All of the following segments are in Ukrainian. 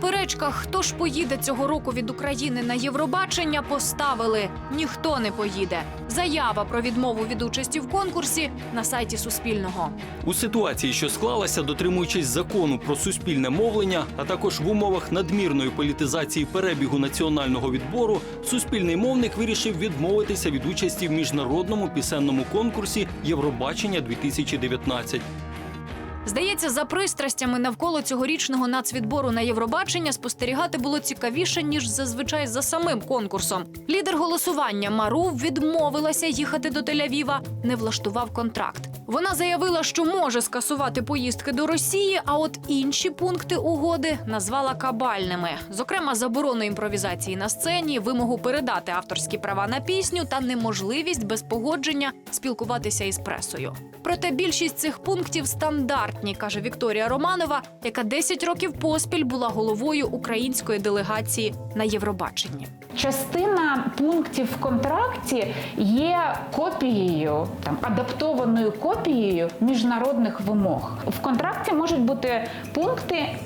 Суперечках, хто ж поїде цього року від України на Євробачення, поставили. Ніхто не поїде. Заява про відмову від участі в конкурсі на сайті Суспільного. У ситуації, що склалася, дотримуючись закону про суспільне мовлення, а також в умовах надмірної політизації перебігу національного відбору, суспільний мовник вирішив відмовитися від участі в міжнародному пісенному конкурсі Євробачення 2019 Здається, за пристрастями навколо цьогорічного нацвідбору на Євробачення спостерігати було цікавіше ніж зазвичай за самим конкурсом. Лідер голосування Мару відмовилася їхати до Тель-Авіва, не влаштував контракт. Вона заявила, що може скасувати поїздки до Росії, а от інші пункти угоди назвала кабальними, зокрема, заборону імпровізації на сцені, вимогу передати авторські права на пісню та неможливість без погодження спілкуватися із пресою. Проте більшість цих пунктів стандартні, каже Вікторія Романова, яка 10 років поспіль була головою української делегації на Євробаченні. Частина пунктів в контракті є копією, там адаптованою копією міжнародних вимог. В контракті можуть бути пункти.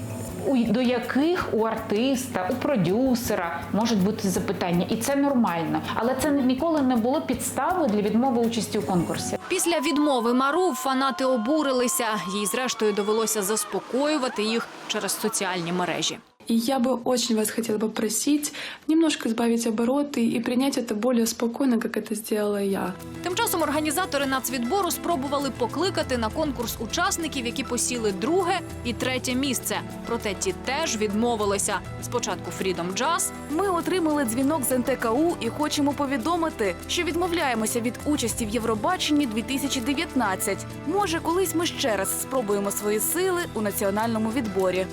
До яких у артиста, у продюсера можуть бути запитання, і це нормально, але це ніколи не було підставою для відмови участі у конкурсі. Після відмови Мару фанати обурилися. Їй зрештою довелося заспокоювати їх через соціальні мережі. И я бы очень вас хотела бы просить немножко сбавить обороты и принять это более спокойно, как это сделала я. Тим часом організатори нацвідбору спробували покликати на конкурс учасників, які посіли друге і третє місце. Проте ті теж відмовилися. Спочатку Freedom Jazz, Ми отримали дзвінок з НТКУ і хочемо повідомити, що відмовляємося від участі в Євробаченні 2019. Може, колись ми ще раз спробуємо свої сили у національному відборі.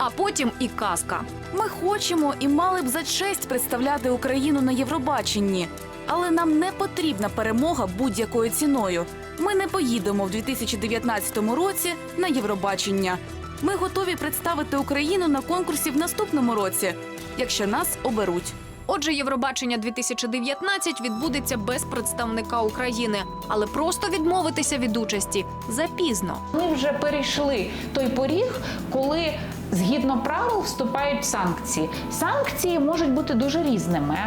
а потім і казка. Ми хочемо і мали б за честь представляти Україну на Євробаченні. Але нам не потрібна перемога будь-якою ціною. Ми не поїдемо в 2019 році на Євробачення. Ми готові представити Україну на конкурсі в наступному році, якщо нас оберуть. Отже, Євробачення 2019 відбудеться без представника України, але просто відмовитися від участі запізно. Ми вже перейшли той поріг, коли згідно правил вступають санкції. Санкції можуть бути дуже різними.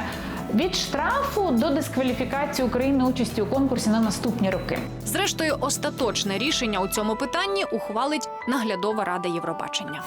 Від штрафу до дискваліфікації України участі у конкурсі на наступні роки. Зрештою, остаточне рішення у цьому питанні ухвалить наглядова рада Євробачення.